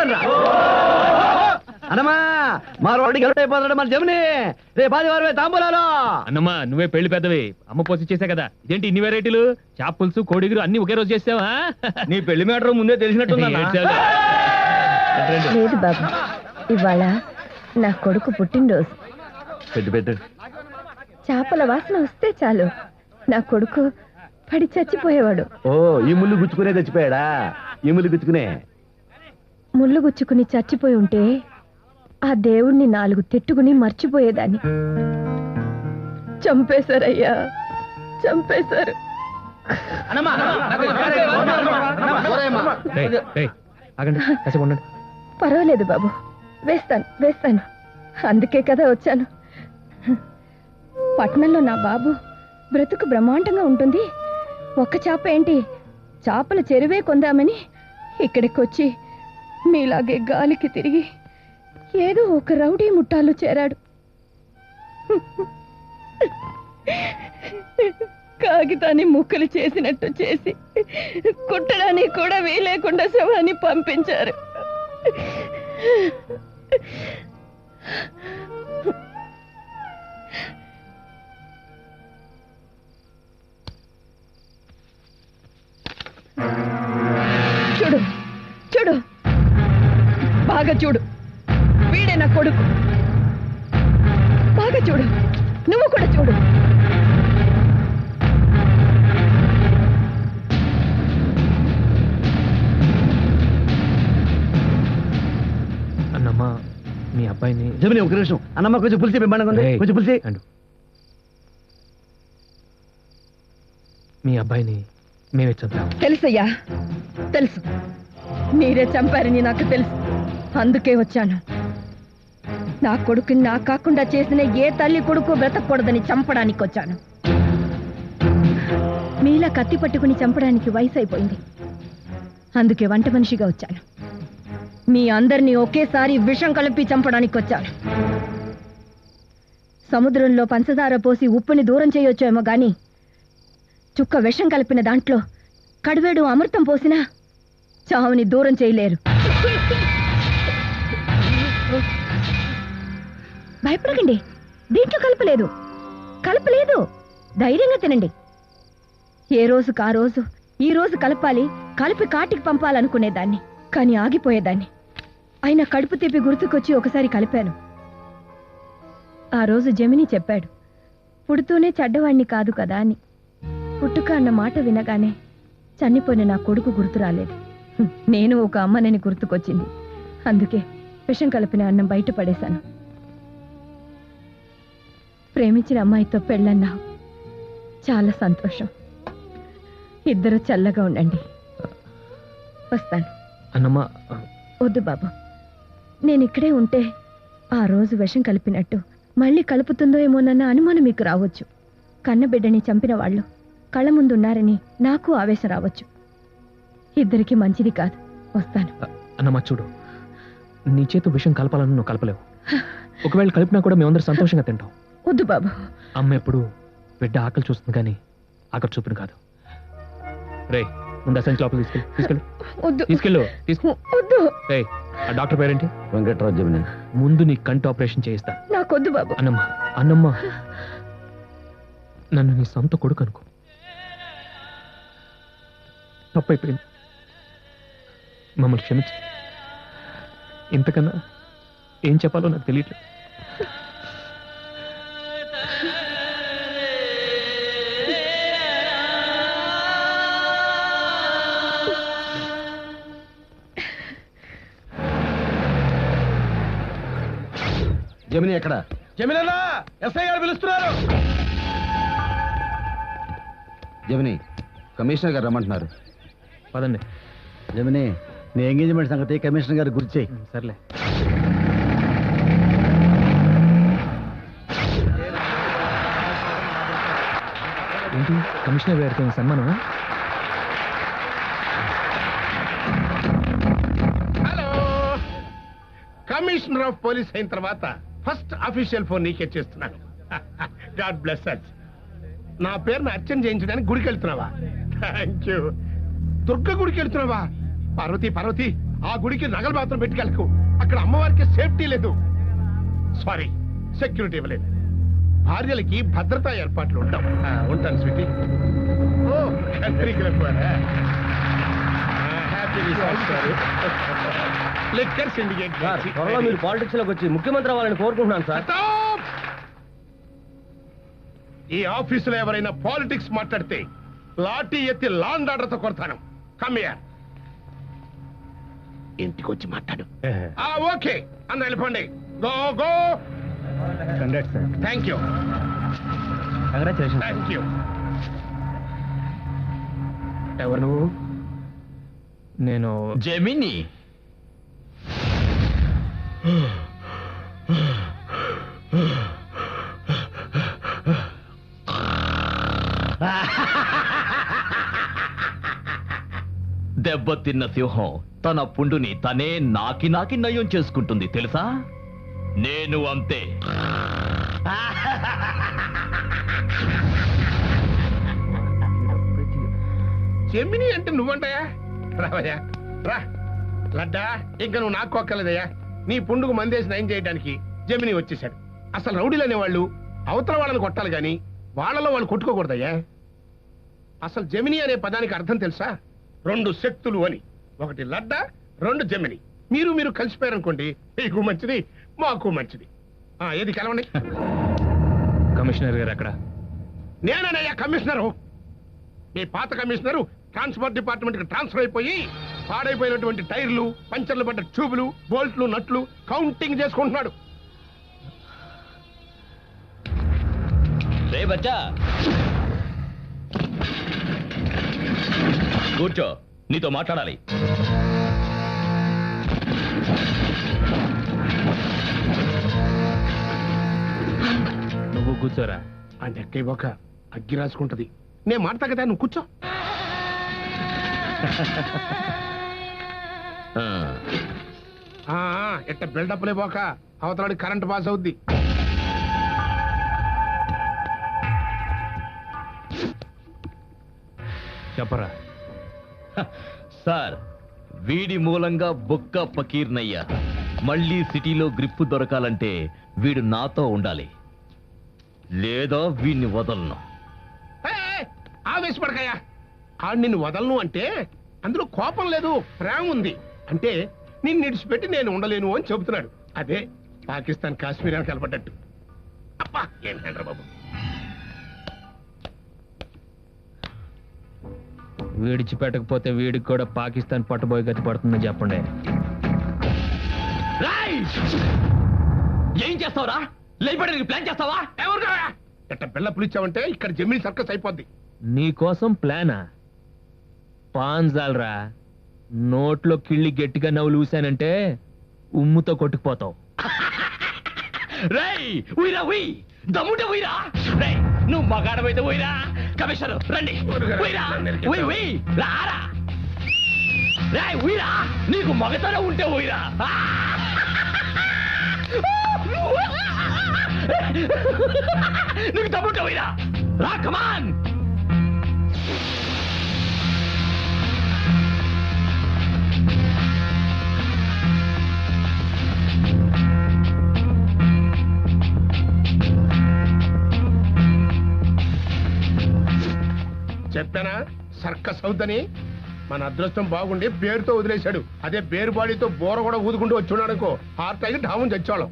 చూసుకోండి రా అనమా మా ఎవరు అయిపోతాడు మన జమిని. రేపు ఆదివారమే తాంబూలాలు. అన్నమ్మా నువ్వే పెళ్ళి పెద్దవి. అమ్మ పోసి చేసా కదా. ఇదేంటి ఇన్ని వెరైటీలు? చేప పులుసు కోడిగురు అన్ని ఒకే రోజు చేసావా? నీ పెళ్ళి మ్యాటర్ ముందే రండి. లేదు బాబు? ఇవాళ నా కొడుకు పుట్టినరోజు. పెట్టు పెట్టు. చేపల వాసన వస్తే చాలు. నా కొడుకు పడి చచ్చిపోయేవాడు. ఓ ఈ ముళ్ళు గుచ్చుకునే తెచ్చిపోయాడా ఈ ముళ్ళు గుచ్చుకునే. ముళ్ళు గుచ్చుకుని చచ్చిపోయి ఉంటే ఆ దేవుణ్ణి నాలుగు తిట్టుకుని మర్చిపోయేదాన్ని. చంపేశారయ్యా చంపేశారు. పర్వాలేదు బాబు వేస్తాను వేస్తాను. అందుకే కదా వచ్చాను. పట్నంలో నా బాబు బ్రతుకు బ్రహ్మాండంగా ఉంటుంది. ఒక్క చేప ఏంటి? చేపల చెరువే కొందామని ఇక్కడికి వచ్చి మీలాగే గాలికి తిరిగి ఏదో ఒక రౌడీ ముఠాలో చేరాడు. కాగితాన్ని ముక్కలు చేసినట్టు చేసి కుట్టడానికి కూడా వీలేకుండా శవాన్ని పంపించారు. బాగా చూడు. వీడే నా కొడుకు. బాగా చూడు. నువ్వు కూడా చూడు. అన్నమ్మా మీ అబ్బాయిని జమిని ఒక నిమిషం. అన్నమ్మ కొంచెం పులిసి ఉంది? రేయ్, కొంచెం పులిసి. అండు. మీ అబ్బాయిని మేమే చంపాము తెలుసయ్యా తెలుసు. మీరే చంపారని నాకు తెలుసు. అందుకే వచ్చాను. నా కొడుకుని నా కాకుండా చేసిన ఏ తల్లి కొడుకు బ్రతకూడదని చంపడానికి వచ్చాను. మీలా కత్తి పట్టుకుని చంపడానికి వయసు అయిపోయింది అందుకే వంట మనిషిగా వచ్చాను. మీ అందరినీ ఒకేసారి విషం కలిపి చంపడానికి వచ్చాను. సముద్రంలో పంచదార పోసి ఉప్పుని దూరం చేయొచ్చేమో గాని చుక్క విషం కలిపిన దాంట్లో కడివేడు అమృతం పోసినా చావుని దూరం చేయలేరు. భయపడకండి. దీంట్లో కలపలేదు కలపలేదు ధైర్యంగా తినండి. ఏ రోజుకు ఆ రోజు ఈ రోజు కలపాలి కలిపి కాటికి పంపాలనుకునేదాన్ని కానీ ఆగిపోయేదాన్ని. అయినా కడుపు తిప్పి గుర్తుకొచ్చి ఒకసారి కలిపాను. ఆ రోజు జమిని చెప్పాడు పుడుతూనే చెడ్డవాణ్ణి కాదు కదా అని. పుట్టుక అన్న మాట వినగానే చనిపోయిన నా కొడుకు గుర్తు రాలేదు. నేను ఒక అమ్మనని గుర్తుకొచ్చింది. అందుకే విషం కలిపిన అన్నం బయట పడేశాను. ప్రేమించిన అమ్మాయితో పెళ్ళన్నావు చాలా సంతోషం. ఇద్దరు చల్లగా ఉండండి. వస్తాను. అన్నమ్మా వద్దు బాబు. నేను ఇక్కడే ఉంటే ఆ రోజు విషం కలిపినట్టు మళ్ళీ కలుపుతుందో ఏమోనన్న అనుమానం మీకు రావచ్చు. కన్నబిడ్డని చంపిన వాళ్ళు కళ్ళ ముందు ఉన్నారని నాకు ఆవేశం రావచ్చు. ఇద్దరికి మంచిది కాదు. వస్తాను. అన్నమ్మా చూడు. నీ చేతు విషయం కలపాలని నువ్వు కలపలేవు. ఒకవేళ కలిపినా కూడా మేమందరం సంతోషంగా తింటాం. వద్దు బాబు. అమ్మ ఎప్పుడు బిడ్డ ఆకలి చూస్తుంది కానీ ఆకలి చూపును కాదు. రే ముందు అసలు లోపల తీసుకెళ్ళు తీసుకెళ్ళు. వద్దు. తీసుకెళ్ళు తీసుకు వద్దు. రే ఆ డాక్టర్ పేరేంటి? వెంకట్రావు జమిని. ముందు నీ కంటి ఆపరేషన్ చేయిస్తా. నాకొద్దు బాబు. అన్నమ్మ అన్నమ్మ నన్ను నీ సొంత కొడుకు అనుకో. తప్పైపోయింది. మమ్మల్ని క్షమించు. ఇంతకన్నా ఏం చెప్పాలో నాకు తెలియట్లేదు. జమిని ఎక్కడ? జమినన్నా ఎస్ఐ గారు పిలుస్తున్నారు. జమిని కమిషనర్ గారు రమ్మంటున్నారు. పదండి. జమిని నీ ఎంగేజ్మెంట్ సంగతి కమిషనర్ గారు గుర్తు చేయి ఉమ్, సర్లే. ఏంటి? కమిషనర్ గారితో సన్మానం హలో. కమిషనర్ ఆఫ్ పోలీస్ అయిన తర్వాత ఫస్ట్ అఫీషియల్ ఫోన్ నీకే చేస్తున్నాను. గాడ్ బ్లెస్ అచ్ నా పేరును అర్చన చేయించడానికి గుడికి వెళ్తున్నావా? Thank you. దుర్గ గుడికి వెళ్తున్నావా? పార్వతి పార్వతి ఆ గుడికి నగలు మాత్రం పెట్టుకెళ్ళకు అక్కడ అమ్మవారికి సేఫ్టీ లేదు. సారీ సెక్యూరిటీ ఇవ్వలేదు. భార్యలకి భద్రతా ఏర్పాట్లు ఉండవు. ఉంటాను స్వీటీ. ఓ కంట్రీకి వెళ్ళిపోయారా హ్యాపీ లిక్కర్ సిండికేట్. త్వరలో మీరు పాలిటిక్స్లోకి వచ్చి ముఖ్యమంత్రి అవ్వాలని కోరుకుంటున్నాను సార్! ఈ ఆఫీసులో ఎవరైనా పాలిటిక్స్ మాట్లాడితే లాఠీ ఎత్తి లాండ్ ఆర్డర్తో కొడతాను. కమ్మియర్ ఇంటికి వచ్చి మాట్లాడు. ఆ ఓకే. అన్న వెళ్ళిపోండి. Go go. Thank you congratulation thank you ఎవరు నువ్వు? నేను జమిని. దెబ్బతిన్న సింహం తన పుండుని తనే నాకి నాకి నయం చేసుకుంటుంది తెలుసా? నేను అంతే. చెమిని అంటే నువ్వంటయా? రావయ్యా రా. లడ్డా ఇంకా నువ్వు నాకు కొక్కలేదయ్యా నీ పుండుకు మందేసి నయం చేయడానికి జమిని వచ్చేసాడు అసలు రౌడీలు అనేవాళ్ళు అవతల వాళ్ళని కొట్టాలి గాని వాళ్ళలో వాళ్ళు కొట్టుకోకూడదయ్యా. అసలు జమిని అనే పదానికి అర్థం తెలుసా? రెండు శక్తులు అని. ఒకటి లడ్డ రెండు జమిని. మీరు మీరు కలిసిపోయారనుకోండి మీకు మంచిది మాకు మంచిది. ఆ, ఏది కలవండి? కమిషనర్ గారు అక్కడ. నేననయ్యా కమిషనరు. మీ పాత కమిషనరు ట్రాన్స్పోర్ట్ డిపార్ట్మెంట్కి ట్రాన్స్ఫర్ అయిపోయి పాడైపోయినటువంటి టైర్లు పంచర్లు పడ్డ ట్యూబులు బోల్ట్లు నట్లు కౌంటింగ్ చేసుకుంటున్నాడు. రే బచ్చా. కూర్చో నీతో మాట్లాడాలి. నువ్వు కూర్చోరా. ఆ నెక్క ఒక అగ్గి రాసుకుంటది. నేను మాడతా కదా నువ్వు కూర్చో. ఎట్ట బిల్డప్ లేపోక అవతలాడి కరెంట్ పాస్ అవుద్ది. చెప్పరా? సార్ వీడి మూలంగా బొక్క పకీర్నయ్యా మళ్ళీ సిటీలో గ్రిప్పు దొరకాలంటే వీడు నాతో ఉండాలి. లేదా వీడిని వదలను. ఆవేశపడకయ్యా. ఆడు నిన్ను వదలను అంటే అందులో కోపం లేదు ప్రేమ ఉంది. అంటే నిన్ను నిడిచిపెట్టి నేను ఉండలేను అని చెబుతున్నాడు. అదే పాకిస్తాన్ కాశ్మీర్ అని కలపడ్డట్టు అబ్బా ఏం హేండ్రా బాబు వీడిచి పెట్టకపోతే వీడికి కూడా పాకిస్తాన్ పట్టుబోయి గతి పడుతుందని చెప్పండి. రాయ్! ఏం చేస్తావురా? లేపడానికి ప్లాన్ చేస్తావా? ఎవరు ఎట్ట బిళ్ళ పులిచావంటే ఇక్కడ జమీన్ సర్కస్ అయిపోద్ది. నీకోసం ప్లానా? పాన్జాల్రా. నోట్లో కిళ్ళి గట్టిగా నవ్వులు ఊసానంటే ఉమ్ముతో కొట్టుకుపోతావు. ఉయ్! దమ్ముంటే నువ్వు మగాడమైతే ఉయ్రా! కమిషనర్ రండి! ఉయ్రా! ఉయ్ రారా! నీకు మగతనం ఉంటే ఉయ్రా! ఆ! నీకు దమ్ముంటే ఉయ్రా! రా కమాన్ చెప్పానా సర్కస్ అవుద్దని? మన అదృష్టం బాగుండి పేరుతో వదిలేశాడు. అదే పేరు బాడీతో బోర కూడా ఊదుకుంటూ వచ్చున్నాడు అనుకో హార్ట్ అయ్యి ఢామం చచ్చాళ్ళం